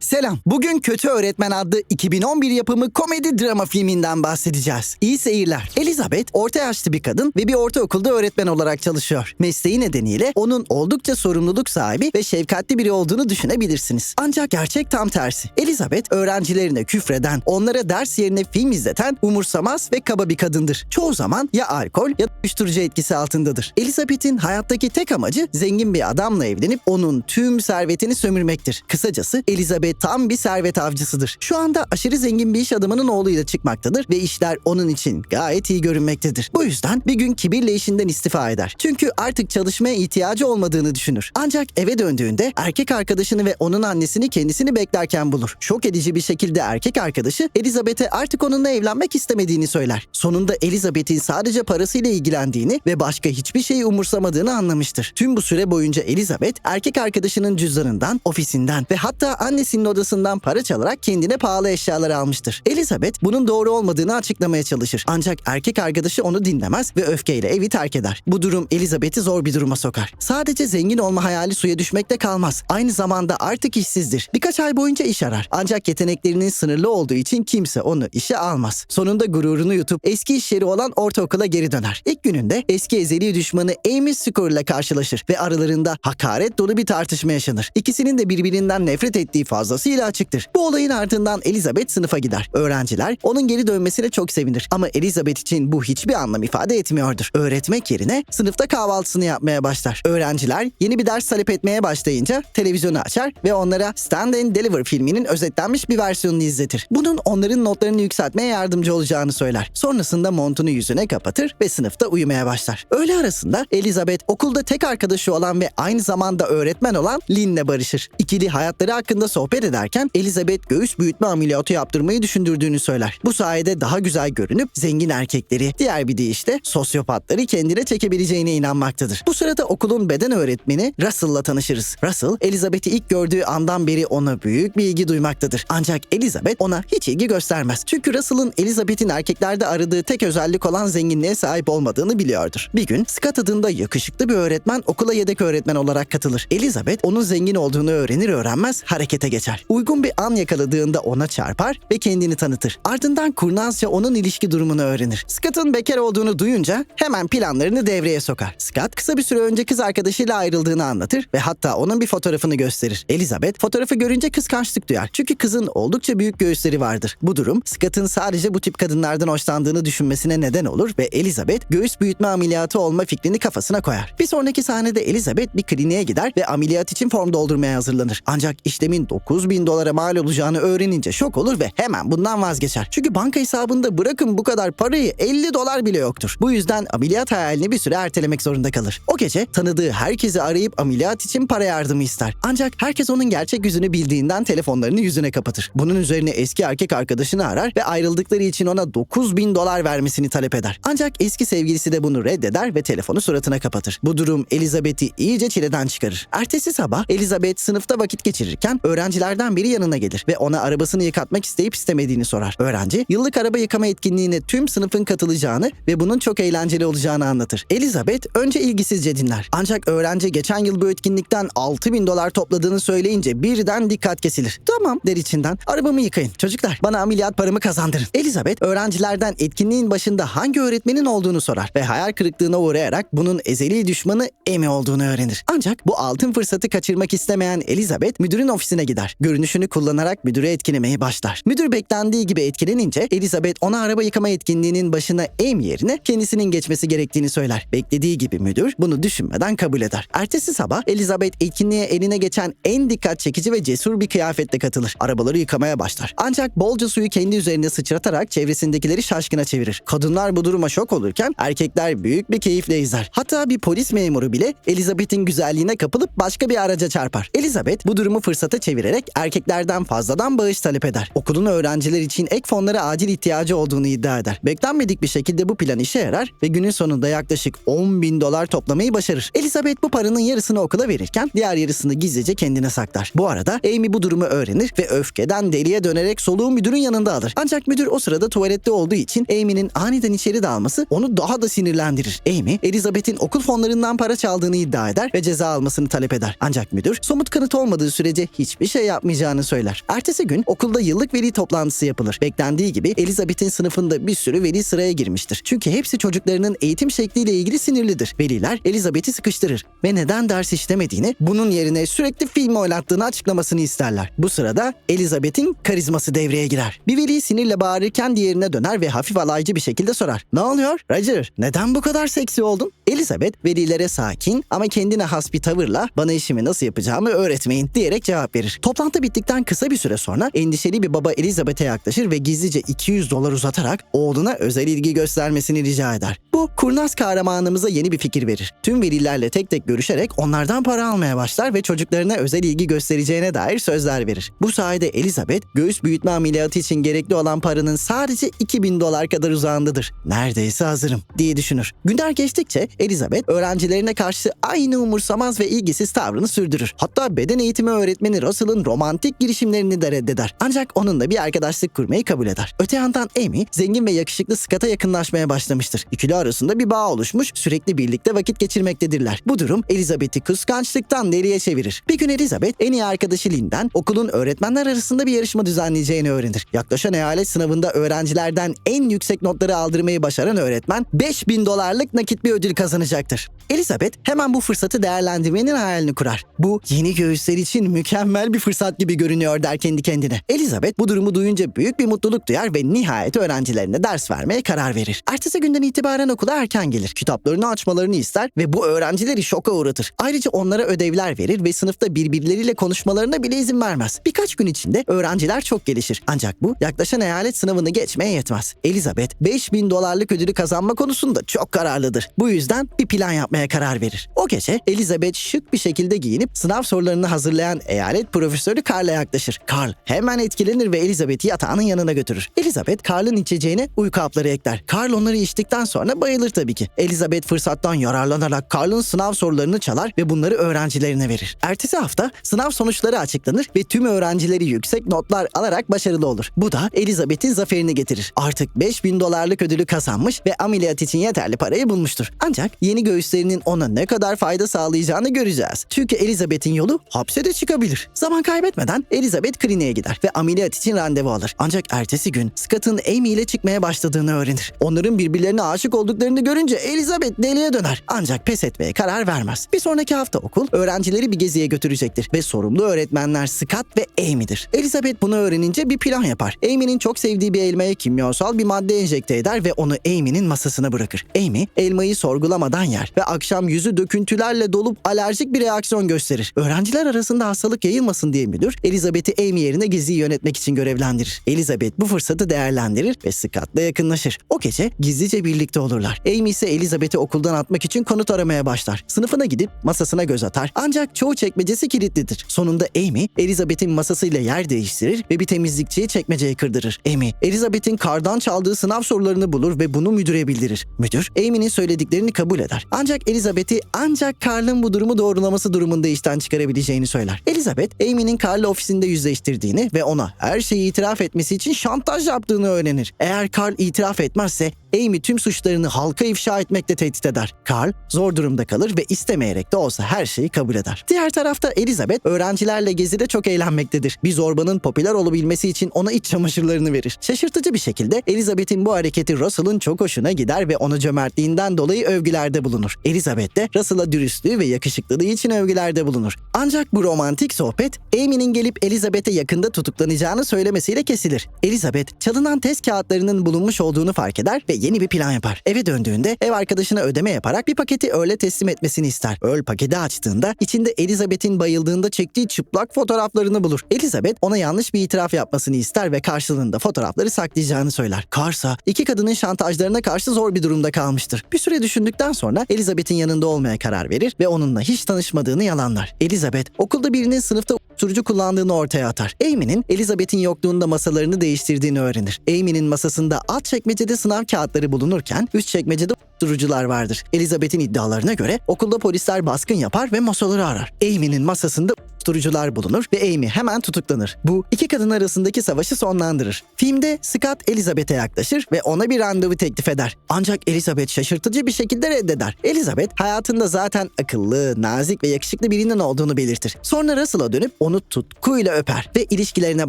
Selam. Bugün Kötü Öğretmen adlı 2011 yapımı komedi drama filminden bahsedeceğiz. İyi seyirler. Elizabeth orta yaşlı bir kadın ve bir ortaokulda öğretmen olarak çalışıyor. Mesleği nedeniyle onun oldukça sorumluluk sahibi ve şefkatli biri olduğunu düşünebilirsiniz. Ancak gerçek tam tersi. Elizabeth öğrencilerine küfreden, onlara ders yerine film izleten, umursamaz ve kaba bir kadındır. Çoğu zaman ya alkol ya da uyuşturucu etkisi altındadır. Elizabeth'in hayattaki tek amacı zengin bir adamla evlenip onun tüm servetini sömürmektir. Kısacası Elizabeth tam bir servet avcısıdır. Şu anda aşırı zengin bir iş adamının oğluyla çıkmaktadır ve işler onun için gayet iyi görünmektedir. Bu yüzden bir gün kibirle işinden istifa eder. Çünkü artık çalışmaya ihtiyacı olmadığını düşünür. Ancak eve döndüğünde erkek arkadaşını ve onun annesini kendisini beklerken bulur. Şok edici bir şekilde erkek arkadaşı Elizabeth'e artık onunla evlenmek istemediğini söyler. Sonunda Elizabeth'in sadece parasıyla ilgilendiğini ve başka hiçbir şeyi umursamadığını anlamıştır. Tüm bu süre boyunca Elizabeth erkek arkadaşının cüzdanından, ofisinden ve hatta annesinin odasından para çalarak kendine pahalı eşyalar almıştır. Elizabeth bunun doğru olmadığını açıklamaya çalışır. Ancak erkek arkadaşı onu dinlemez ve öfkeyle evi terk eder. Bu durum Elizabeth'i zor bir duruma sokar. Sadece zengin olma hayali suya düşmekte kalmaz. Aynı zamanda artık işsizdir. Birkaç ay boyunca iş arar. Ancak yeteneklerinin sınırlı olduğu için kimse onu işe almaz. Sonunda gururunu yutup eski iş yeri olan ortaokula geri döner. İlk gününde eski ezeli düşmanı Amy Score ile karşılaşır ve aralarında hakaret dolu bir tartışma yaşanır. İkisinin de birbirinden nefret ettiği fazlasıyla açıktır. Bu olayın ardından Elizabeth sınıfa gider. Öğrenciler onun geri dönmesine çok sevinir. Ama Elizabeth için bu hiçbir anlam ifade etmiyordur. Öğretmek yerine sınıfta kahvaltısını yapmaya başlar. Öğrenciler yeni bir ders talep etmeye başlayınca televizyonu açar ve onlara Stand and Deliver filminin özetlenmiş bir versiyonunu izletir. Bunun onların notlarını yükseltmeye yardımcı olacağını söyler. Sonrasında montunu yüzüne kapatır ve sınıfta uyumaya başlar. Öğle arasında Elizabeth okulda tek arkadaşı olan ve aynı zamanda öğretmen olan Lynn'le barışır. İkili hayatları hakkında sohbet ederken Elizabeth göğüs büyütme ameliyatı yaptırmayı düşündürdüğünü söyler. Bu sayede daha güzel görünüp zengin erkekleri, diğer bir deyişle sosyopatları kendine çekebileceğine inanmaktadır. Bu sırada okulun beden öğretmeni Russell'la tanışırız. Russell, Elizabeth'i ilk gördüğü andan beri ona büyük bir ilgi duymaktadır. Ancak Elizabeth ona hiç ilgi göstermez. Çünkü Russell'ın Elizabeth'in erkeklerde aradığı tek özellik olan zenginliğe sahip olmadığını biliyordur. Bir gün Scott adında yakışıklı bir öğretmen okula yedek öğretmen olarak katılır. Elizabeth onun zengin olduğunu öğrenir öğrenmez harekete geçer. Uygun bir an yakaladığında ona çarpar ve kendini tanıtır. Ardından kurnazca onun ilişki durumunu öğrenir. Scott'ın bekar olduğunu duyunca hemen planlarını devreye sokar. Scott kısa bir süre önce kız arkadaşıyla ayrıldığını anlatır ve hatta onun bir fotoğrafını gösterir. Elizabeth fotoğrafı görünce kıskançlık duyar. Çünkü kızın oldukça büyük göğüsleri vardır. Bu durum Scott'ın sadece bu tip kadınlardan hoşlandığını düşünmesine neden olur ve Elizabeth göğüs büyütme ameliyatı olma fikrini kafasına koyar. Bir sonraki sahnede Elizabeth bir kliniğe gider ve ameliyat için form doldurmaya hazırlanır. Ancak işlemin 9 bin dolara mal olacağını öğrenince şok olur ve hemen bundan vazgeçer. Çünkü banka hesabında bırakın bu kadar parayı 50 dolar bile yoktur. Bu yüzden ameliyat hayalini bir süre ertelemek zorunda kalır. O gece tanıdığı herkesi arayıp ameliyat için para yardımı ister. Ancak herkes onun gerçek yüzünü bildiğinden telefonlarını yüzüne kapatır. Bunun üzerine eski erkek arkadaşını arar ve ayrıldıkları için ona 9 bin dolar vermesini talep eder. Ancak eski sevgilisi de bunu reddeder ve telefonu suratına kapatır. Bu durum Elizabeth'i iyice çileden çıkarır. Ertesi sabah Elizabeth sınıfta vakit geçirirken öğrencilerden biri yanına gelir ve ona arabasını yıkatmak isteyip istemediğini sorar. Öğrenci yıllık araba yıkama etkinliğine tüm sınıfın katılacağını ve bunun çok eğlenceli olacağını anlatır. Elizabeth önce ilgisizce dinler. Ancak öğrenci geçen yıl bu etkinlikten 6 bin dolar topladığını söyleyince birden dikkat kesilir. Tamam der içinden arabamı yıkayın. Çocuklar bana ameliyat paramı kazandırın. Elizabeth öğrencilerden etkinliğin başında hangi öğretmenin olduğunu sorar ve hayal kırıklığına uğrayarak bunun ezeli düşmanı Amy olduğunu öğrenir. Ancak bu altın fırsatı kaçırmak istemeyen Elizabeth müdürün ofisine gider. Görünüşünü kullanarak müdürü etkilemeye başlar. Müdür beklendiği gibi etkilenince Elizabeth ona araba yıkama etkinliğinin başına Amy yerine kendisinin geçmesi gerektiğini söyler. Beklediği gibi müdür bunu düşünmeden kabul eder. Ertesi sabah Elizabeth etkinliğe eline geçen en dikkat çekici ve cesur bir kıyafetle katılır. Arabaları yıkamaya başlar. Ancak bolca suyu kendi üzerine sıçratarak çevresindekileri şaşkına çevirir. Kadınlar bu duruma şok olurken erkekler büyük bir keyifle izler. Hatta bir polis memuru bile Elizabeth'in güzelliğine kapılıp başka bir araca çarpar. Elizabeth bu durumu fırsata çevirerek erkeklerden fazladan bağış talep eder. Okulun öğrenciler için ek fonlara acil ihtiyacı olduğunu iddia eder. Beklenmedik bir şekilde bu plan işe yarar ve günün sonunda yaklaşık 10 bin dolar toplamayı başarır. Elizabeth bu paranın yarısını okula verirken diğer yarısını gizlice kendine saklar. Bu arada Amy bu durumu öğrenir ve öfkeden deliye dönerek soluğu müdürün yanında alır. Ancak müdür o sırada tuvalette olduğu için Amy'nin aniden içeri dalması onu daha da sinirlendirir. Amy, Elizabeth'in okul fonlarından para çaldığını iddia eder ve ceza almasını talep eder. Ancak müdür somut kanıt olmadığı sürece hiçbir şey yapmayacağını söyler. Ertesi gün okulda yıllık veli toplantısı yapılır. Beklendiği gibi Elizabeth'in sınıfında bir sürü veli sıraya girmiştir. Çünkü hepsi çocuklarının eğitim şekliyle ilgili sinirlidir. Veliler Elizabeth'i sıkıştırır ve neden ders işlemediğini, bunun yerine sürekli film oynattığını açıklamasını isterler. Bu sırada Elizabeth'in karizması devreye girer. Bir veli sinirle bağırırken diğerine döner ve hafif alaycı bir şekilde sorar. Ne oluyor? Roger, neden bu kadar seksi oldun? Elizabeth velilere sakin ama kendine has bir tavırla bana işimi nasıl yapacağımı öğretmeyin diyerek cevap verir. Toplantı bittikten kısa bir süre sonra endişeli bir baba Elizabeth'e yaklaşır ve gizlice 200 dolar uzatarak oğluna özel ilgi göstermesini rica eder. Bu kurnaz kahramanımıza yeni bir fikir verir. Tüm velilerle tek tek görüşerek onlardan para almaya başlar ve çocuklarına özel ilgi göstereceğine dair sözler verir. Bu sayede Elizabeth göğüs büyütme ameliyatı için gerekli olan paranın sadece 2000 dolar kadar uzağındadır. Neredeyse hazırım diye düşünür. Günler geçtikçe Elizabeth öğrencilerine karşı aynı umursamaz ve ilgisiz tavrını sürdürür. Hatta beden eğitimi öğretmeni Russell'ın romantik girişimlerini de reddeder. Ancak onunla bir arkadaşlık kurmayı kabul eder. Öte yandan Amy zengin ve yakışıklı Scott'a yakınlaşmaya başlamıştır. İkili arasında bir bağ oluşmuş, sürekli birlikte vakit geçirmektedirler. Bu durum Elizabeth'i kıskançlıktan deliye çevirir. Bir gün Elizabeth en iyi arkadaşı Lynn'den okulun öğretmenler arasında bir yarışma düzenleyeceğini öğrenir. Yaklaşan eyalet sınavında öğrencilerden en yüksek notları aldırmayı başaran öğretmen 5000 dolarlık nakit bir ödül kazanacaktır. Elizabeth hemen bu fırsatı değerlendirmenin hayalini kurar. Bu yeni göğüsler için mükemmel bir fırsat gibi görünüyor der kendi kendine. Elizabeth bu durumu duyunca büyük bir mutluluk duyar ve nihayet öğrencilerine ders vermeye karar verir. Ertesi günden itibaren okula erken gelir. Kitaplarını açmalarını ister ve bu öğrencileri şoka uğratır. Ayrıca onlara ödevler verir ve sınıfta birbirleriyle konuşmalarına bile izin vermez. Birkaç gün içinde öğrenciler çok gelişir. Ancak bu yaklaşan eyalet sınavını geçmeye yetmez. Elizabeth 5000 dolarlık ödülü kazanma konusunda çok kararlıdır. Bu yüzden bir plan yapmaya karar verir. O gece Elizabeth şık bir şekilde giyinip sınav sorularını hazırlayan eyalet profesörü Carl'a yaklaşır. Carl hemen etkilenir ve Elizabeth'i yatağının yanına götürür. Elizabeth Carl'ın içeceğine uyku hapları ekler. Carl onları içtikten sonra bayılır tabii ki. Elizabeth fırsattan yararlanarak Carl'ın sınav sorularını çalar ve bunları öğrencilerine verir. Ertesi hafta sınav sonuçları açıklanır ve tüm öğrencileri yüksek notlar alarak başarılı olur. Bu da Elizabeth'in zaferini getirir. Artık 5000 dolarlık ödülü kazanmış ve ameliyat için yeterli parayı bulmuştur. Ancak yeni göğüslerinin ona ne kadar fayda sağlayacağını göreceğiz. Çünkü Elizabeth'in yolu hapse de çıkabilir. Zaman kaybetmeden Elizabeth kliniğe gider ve ameliyat için randevu alır. Ancak ertesi gün Scott'ın Amy ile çıkmaya başladığını öğrenir. Onların birbirlerine aşık olduklarını görünce Elizabeth deliye döner. Ancak pes etmeye karar vermez. Bir sonraki hafta okul öğrencileri bir geziye götürecektir ve sorumlu öğretmenler Scott ve Amy'dir. Elizabeth bunu öğrenince bir plan yapar. Amy'nin çok sevdiği bir elmaya kimyasal bir madde enjekte eder ve onu Amy'nin masasına bırakır. Amy elmayı sorgulamadan yer ve akşam yüzü döküntülerle dolup alerjik bir reaksiyon gösterir. Öğrenciler arasında hastalık yayılmasın diye müdür Elizabeth'i Amy yerine geziyi yönetmek için görevlendirir. Elizabeth bu fırsatı değerlendirir ve Scott'la yakınlaşır. O gece gizlice birlikte olurlar. Amy ise Elizabeth'i okuldan atmak için konut aramaya başlar. Sınıfına gidip masasına göz atar. Ancak çoğu çekmecesi kilitlidir. Sonunda Amy, Elizabeth'in masasıyla yer değiştirir ve bir temizlikçiye çekmeceyi kırdırır. Amy, Elizabeth'in kardan çaldığı sınav sorularını bulur ve bunu müdüre bildirir. Müdür, Amy'nin söylediklerini kabul eder. Ancak Elizabeth'i ancak Carl'ın bu durumu doğrulaması durumunda işten çıkarabileceğini söyler. Elizabeth, Amy'nin Carl'la ofisinde yüzleştirdiğini ve ona her şeyi itiraf etmesi için şantaj yaptığını öğrenir. Eğer Carl itiraf etmezse Amy tüm suçlarını halka ifşa etmekle tehdit eder. Carl zor durumda kalır ve istemeyerek de olsa her şeyi kabul eder. Diğer tarafta Elizabeth öğrencilerle gezide çok eğlenmektedir. Bir zorbanın popüler olabilmesi için ona iç çamaşırlarını verir. Şaşırtıcı bir şekilde Elizabeth'in bu hareketi Russell'ın çok hoşuna gider ve onu cömertliğinden dolayı övgülerde bulunur. Elizabeth de Russell'a dürüstlüğü ve yakışıklılığı için övgülerde bulunur. Ancak bu romantik sohbet Amy'nin gelip Elizabeth'e yakında tutuklanacağını söylemesiyle kesilir. Elizabeth çalınan test kağıtlarının bulunmuş olduğunu fark eder ve yeni bir plan yapar. Eve döndüğünde ev arkadaşına ödeme yaparak bir paketi Earl'e teslim etmesini ister. Earl paketi açtığında içinde Elizabeth'in bayıldığında çektiği çıplak fotoğraflarını bulur. Elizabeth ona yanlış bir itiraf yapmasını ister ve karşılığında fotoğrafları saklayacağını söyler. Carsa iki kadının şantajlarına karşı zor bir durumda kalmıştır. Bir süre düşündükten sonra Elizabeth'in yanında olmaya karar verir ve onunla hiç tanışmadığını yalanlar. Elizabeth okulda birinin sınıfta uyuşturucu kullandığını ortaya atar. Amy'nin Elizabeth'in yokluğunda masalarını değiştirdiğini öğrenir. Amy'nin masasında alt çekmecede sınav kağıtları bulunurken üst çekmecede uyuşturucular vardır. Elizabeth'in iddialarına göre okulda polisler baskın yapar ve masaları arar. Amy'nin masasında uyuşturucular bulunur ve Amy hemen tutuklanır. Bu iki kadın arasındaki savaşı sonlandırır. Filmde Scott Elizabeth'e yaklaşır ve ona bir randevu teklif eder. Ancak Elizabeth şaşırtıcı bir şekilde reddeder. Elizabeth hayatında zaten akıllı, nazik ve yakışıklı birinin olduğunu belirtir. Sonra Russell'a dönüp onu tutkuyla öper ve ilişkilerine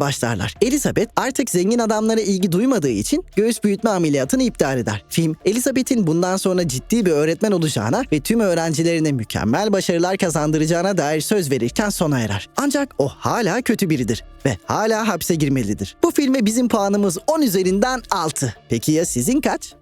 başlarlar. Elizabeth artık zengin adamlara ilgi duymadığı için göğüs büyütme ameliyatını iptal eder. Film, Elizabeth'in bundan sonra ciddi bir öğretmen olacağına ve tüm öğrencilerine mükemmel başarılar kazandıracağına dair söz verirken sona erer. Ancak o hala kötü biridir ve hala hapse girmelidir. Bu filme bizim puanımız 10 üzerinden 6. Peki ya sizin kaç?